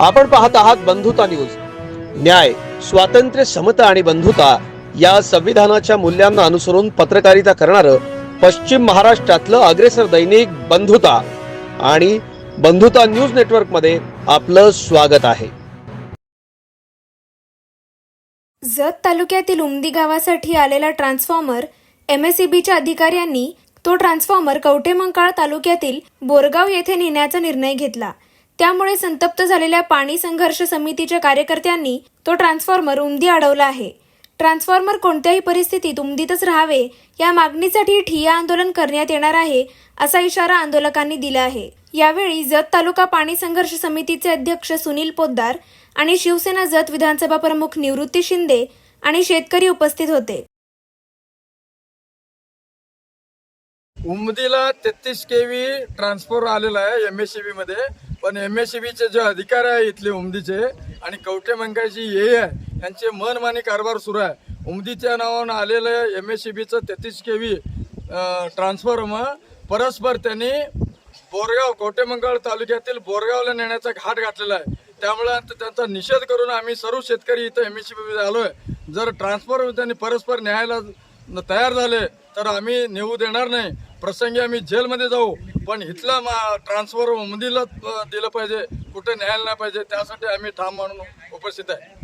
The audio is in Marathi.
आपण पाहत आहात बंधुता न्यूज. न्याय स्वातंत्र्य समता आणि बंधुता या संविधानाच्या मूल्यांना अनुसरून पत्रकारिता करणारं पश्चिम महाराष्ट्रातलं अग्रेसर दैनिक बंधुता आणि बंधुता न्यूज नेटवर्कमध्ये आपलं स्वागत आहे. जत तालुक्यातील उमदी गावासाठी आलेला ट्रान्सफॉर्मर एमएसईबीच्या अधिकाऱ्यांनी तो ट्रान्सफॉर्मर कवठेमंकाळ तालुक्यातील बोरगाव येथे नेण्याचा निर्णय घेतला. त्यामुळे संतप्त झालेल्या पाणी संघर्ष समितीच्या कार्यकर्त्यांनी तो ट्रान्सफॉर्मर उमदी अडवला आहे. ट्रान्सफॉर्मर कोणत्याही परिस्थितीत उमदीतच राहावे या मागणीसाठी ठिया आंदोलन करण्यात येणार आहे असा इशारा आंदोलकांनी दिला आहे. यावेळी जत तालुका पाणी संघर्ष समितीचे अध्यक्ष सुनील पोद्दार आणि शिवसेना जत विधानसभा प्रमुख निवृत्ती शिंदे आणि शेतकरी उपस्थित होते. उमदीला तेहतीस के व्ही आलेला आहे एम एस सी बी मध्ये. पण एम एस सी बीचे जे अधिकारी आहे इथले उमदीचे आणि कवठे मंकाची ये आहे यांचे मनमानी कारभार सुरू आहे. उमदीच्या नावानं आलेलं एम एस सी बीचं तेहतीस के व्ही ट्रान्सफॉर्म परस्पर त्यांनी बोरगाव कवटेमंगळ तालुक्यातील बोरगावला नेण्याचा घाट घातलेला आहे. त्यामुळे त्यांचा निषेध करून आम्ही सर्व शेतकरी इथं एम एस सी बी आहे जर ट्रान्सफर त्यांनी परस्पर न्यायला तयार झाले तर आम्ही नेऊ देणार नाही. प्रसंगी आम्ही जेलमध्ये जाऊ. पण इथला मा ट्रान्सफर उमदीला दिलं पाहिजे. कुठे न्यायला नाही पाहिजे त्यासाठी आम्ही ठाम म्हणून उपस्थित आहे.